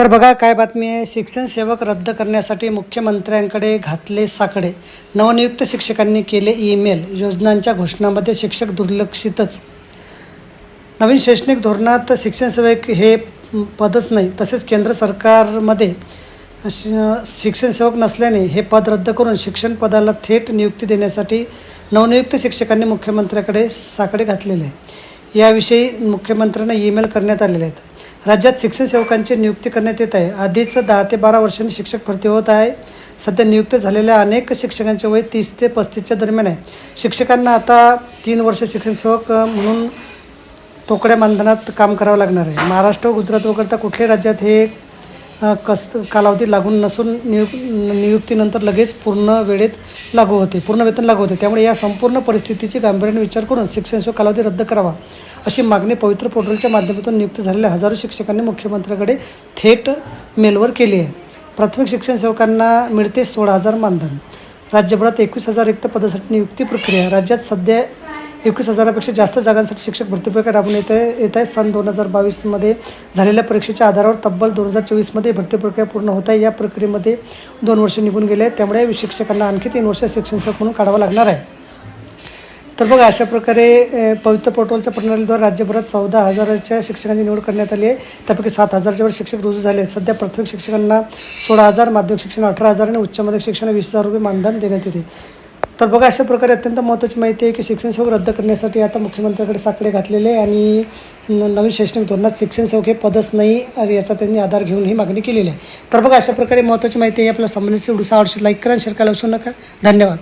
तर बघा काय बातमी आहे? शिक्षण सेवक रद्द करण्यासाठी मुख्यमंत्र्यांकडे घातले साकडे. नवनियुक्त शिक्षकांनी केले ईमेल. योजनांच्या घोषणामध्ये शिक्षक दुर्लक्षितच. नवीन शैक्षणिक धोरणात शिक्षण सेवक हे पदच नाही. तसेच केंद्र सरकारमध्ये श- शिक्षण सेवक नसल्याने हे पद रद्द करून शिक्षण पदाला थेट नियुक्ती देण्यासाठी नवनियुक्त शिक्षकांनी मुख्यमंत्र्याकडे साकडे घातलेले. आहे याविषयी मुख्यमंत्र्यांना ईमेल करण्यात आलेले आहेत. राज्यात शिक्षण सेवकांची नियुक्ती करण्यात येत आहे. आधीच दहा ते बारा वर्षांनी शिक्षक भरती होत आहे. सध्या नियुक्त झालेल्या अनेक शिक्षकांचे वय तीस ते पस्तीसच्या दरम्यान आहे. शिक्षकांना आता तीन वर्ष शिक्षण सेवक म्हणून तोकड्या मानधनात काम करावं लागणार आहे. महाराष्ट्र गुजरात वगळता कुठल्याही राज्यात हे कस कालावधी लागून नसून नियुक् नियुक्तीनंतर लगेच पूर्ण वेळेत लागू होते पूर्ण वेतन लागू होते. त्यामुळे या संपूर्ण परिस्थितीची गांभीर्याने विचार करून शिक्षण कालावधी रद्द करावा अशी मागणी पवित्र पोर्टलच्या माध्यमातून नियुक्त झालेल्या हजारो शिक्षकांनी मुख्यमंत्र्याकडे थेट मेलवर केली आहे. प्राथमिक शिक्षण सेवकांना मिळते सोळा हजार मानधन. राज्यभरात एकवीस हजार रिक्त पदासाठी नियुक्ती प्रक्रिया राज्यात सध्या एकवीस हजारापेक्षा जास्त जागांसाठी शिक्षक भरती प्रक्रिया राबवून येत आहे. येत आहे. सन दोन हजार बावीसमध्ये झालेल्या परीक्षेच्या आधारावर तब्बल दोन हजार चोवीसमध्ये भरती प्रक्रिया पूर्ण होत आहे. या प्रक्रियेमध्ये दोन वर्ष निघून गेले आहेत. त्यामुळे शिक्षकांना आणखी तीन वर्ष शिक्षण सेवक म्हणून काढावं लागणार आहे. तर बघा अशा प्रकारे पवित्र पोर्टलच्या प्रणालीद्वारे राज्यभरात चौदा हजाराच्या शिक्षकांची निवड करण्यात आली आहे. त्यापैकी सात हजारच्या वर शिक्षक रुजू झाले सध्या प्राथमिक शिक्षकांना सोळा हजार माध्यमिक शिक्षण अठरा हजार आणि उच्च माध्यमिक शिक्षण वीस हजार रुपये मानधन देण्यात येते. तर बघा अशा प्रकारे अत्यंत महत्त्वाची माहिती आहे की शिक्षण सेवक रद्द करण्यासाठी आता मुख्यमंत्र्यांकडे साकडे घातलेले आणि नवीन शैक्षणिक धोरणात शिक्षण सेवक हे पदच नाही याचा त्यांनी आधार घेऊन ही मागणी केलेली आहे. तर बघा अशा प्रकारे महत्त्वाची माहिती आहे. आपल्या समजल्याची एवढी आवडशी लाईक करा शेअर करायला विसरू नका. धन्यवाद.